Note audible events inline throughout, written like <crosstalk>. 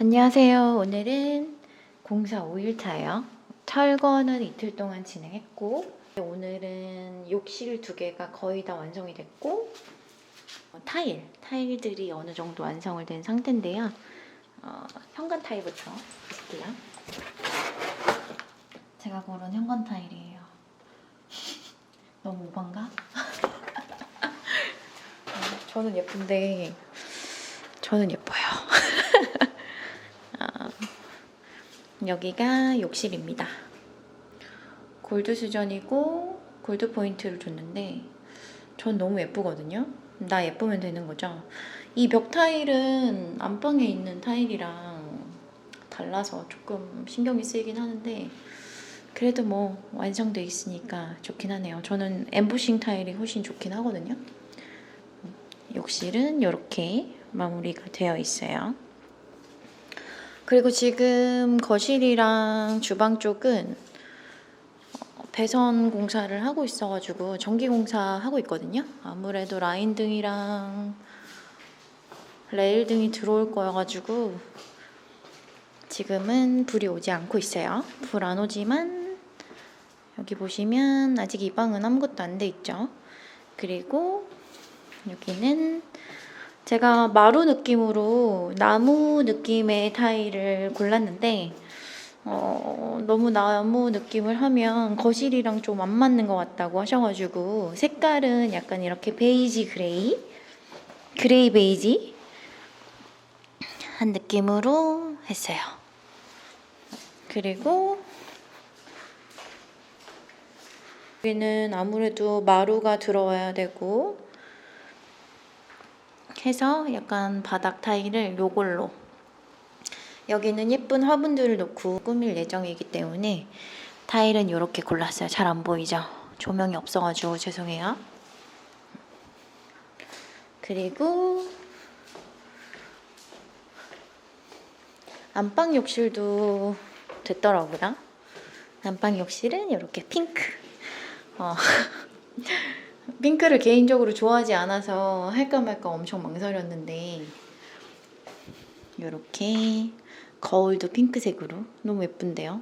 안녕하세요. 오늘은 공사 5일차예요. 철거는 이틀 동안 진행했고 오늘은 욕실 두 개가 거의 다 완성이 됐고 어, 타일, 타일들이 어느 정도 완성을 된 상태인데요. 어, 현관 타일부터 볼게요. 제가 고른 현관 타일이에요. <laughs> 너무 오반가? <laughs> 어, 저는 예쁜데 저는 예뻐요. 아, 여기가 욕실입니다. 골드 수전이고 골드 포인트를 줬는데 전 너무 예쁘거든요. 나 예쁘면 되는 거죠. 이 벽 타일은 안방에 있는 타일이랑 달라서 조금 신경이 쓰이긴 하는데 그래도 뭐 완성돼 있으니까 좋긴 하네요. 저는 엠보싱 타일이 훨씬 좋긴 하거든요. 욕실은 이렇게 마무리가 되어 있어요. 그리고 지금 거실이랑 주방 쪽은 어, 배선 공사를 하고 있어가지고 전기 공사 하고 있거든요. 아무래도 라인 등이랑 레일 등이 들어올 거여가지고 지금은 불이 오지 않고 있어요. 불 안 오지만 여기 보시면 아직 이 방은 아무것도 안 돼 있죠. 그리고 여기는 제가 마루 느낌으로 나무 느낌의 타일을 골랐는데 어, 너무 나무 느낌을 하면 거실이랑 좀 안 맞는 것 같다고 하셔가지고 색깔은 약간 이렇게 베이지 그레이 그레이 베이지 한 느낌으로 했어요. 그리고 여기는 아무래도 마루가 들어와야 되고 해서 약간 바닥 타일을 요걸로 여기는 예쁜 화분들을 놓고 꾸밀 예정이기 때문에 타일은 이렇게 골랐어요. 잘 안 보이죠? 조명이 없어가지고 죄송해요. 그리고 안방 욕실도 됐더라고요. 안방 욕실은 이렇게 핑크. 어. <laughs> 핑크를 개인적으로 좋아하지 않아서 할까 말까 엄청 망설였는데 이렇게 거울도 핑크색으로 너무 예쁜데요.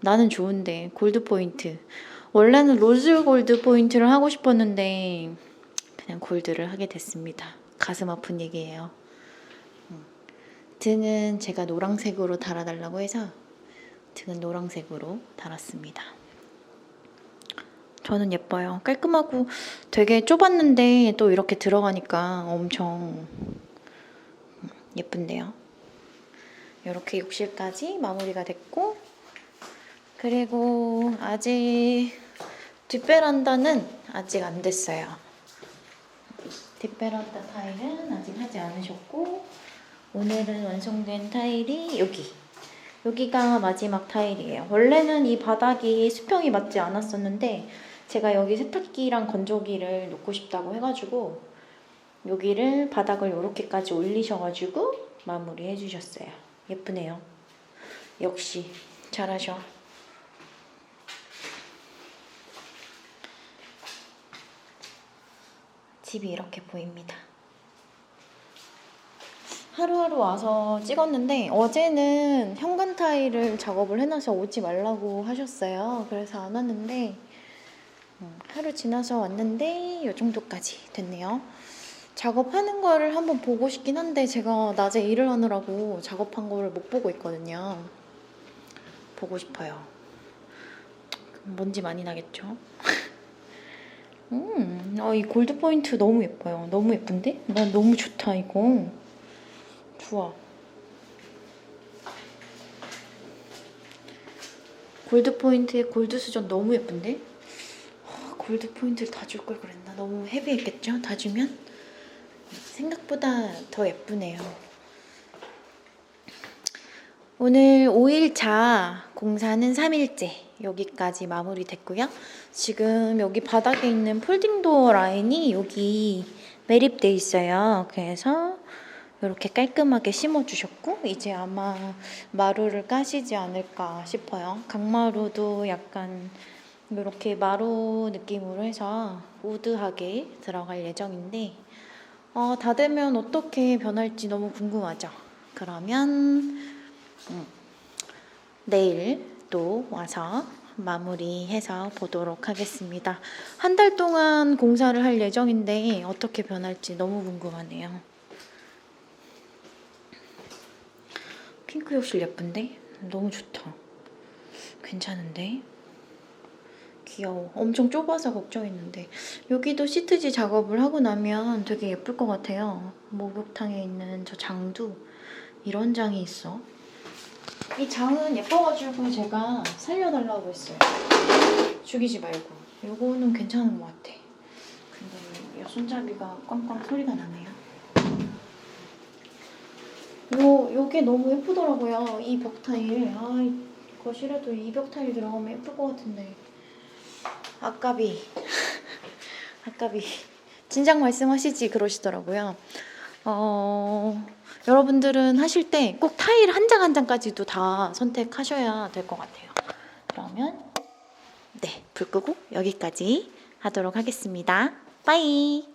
나는 좋은데 골드 포인트. 원래는 로즈 골드 포인트를 하고 싶었는데 그냥 골드를 하게 됐습니다. 가슴 아픈 얘기예요. 음. 등은 제가 노란색으로 달아달라고 해서 등은 노란색으로 달았습니다. 저는 예뻐요. 깔끔하고 되게 좁았는데 또 이렇게 들어가니까 엄청 예쁜데요. 이렇게 욕실까지 마무리가 됐고 그리고 아직 뒷베란다는 아직 안 됐어요. 뒷베란다 타일은 아직 하지 않으셨고 오늘은 완성된 타일이 여기 여기가 마지막 타일이에요. 원래는 이 바닥이 수평이 맞지 않았었는데 제가 여기 세탁기랑 건조기를 놓고 싶다고 해가지고 여기를 바닥을 이렇게까지 올리셔가지고 마무리 해주셨어요. 예쁘네요. 역시 잘하셔. 집이 이렇게 보입니다. 하루하루 와서 찍었는데 어제는 현관 타일을 작업을 해놔서 오지 말라고 하셨어요. 그래서 안 왔는데 음, 하루 지나서 왔는데 이 정도까지 됐네요. 작업하는 거를 한번 보고 싶긴 한데 제가 낮에 일을 하느라고 작업한 거를 못 보고 있거든요. 보고 싶어요. 먼지 많이 나겠죠? <laughs> 음, 아, 이 골드 포인트 너무 예뻐요. 너무 예쁜데? 난 너무 좋다, 이거. 좋아. 골드 포인트에 골드 수전 너무 예쁜데? 아, 골드 포인트를 다 줄 걸 그랬나? 너무 헤비했겠죠? 다 주면? 생각보다 더 예쁘네요. 오늘 5일차 공사는 3일째 여기까지 마무리됐고요. 지금 여기 바닥에 있는 폴딩도어 라인이 여기 매립돼 있어요. 그래서 이렇게 깔끔하게 심어주셨고 이제 아마 마루를 까시지 않을까 싶어요. 강마루도 약간 이렇게 마루 느낌으로 해서 우드하게 들어갈 예정인데 어, 다 되면 어떻게 변할지 너무 궁금하죠. 그러면 음, 내일 또 와서 마무리해서 보도록 하겠습니다. 한 달 동안 공사를 할 예정인데 어떻게 변할지 너무 궁금하네요. 핑크 욕실 예쁜데? 너무 좋다. 괜찮은데? 귀여워. 엄청 좁아서 걱정했는데 여기도 시트지 작업을 하고 나면 되게 예쁠 것 같아요. 목욕탕에 있는 저 장도 이런 장이 있어. 이 장은 예뻐가지고 제가 살려달라고 했어요. 죽이지 말고. 요거는 괜찮은 것 같아. 근데 이 손잡이가 꽝꽝 소리가 나네요. 요, 요게 너무 예쁘더라고요. 이 벽 타일. 아, 이 거실에도 이 벽 타일 들어가면 예쁠 것 같은데. 아까비. 아까비. 진작 말씀하시지 그러시더라고요. 어, 여러분들은 하실 때 꼭 타일 한 장 한 장까지도 다 선택하셔야 될 것 같아요. 그러면 네, 불 끄고 여기까지 하도록 하겠습니다. 빠이.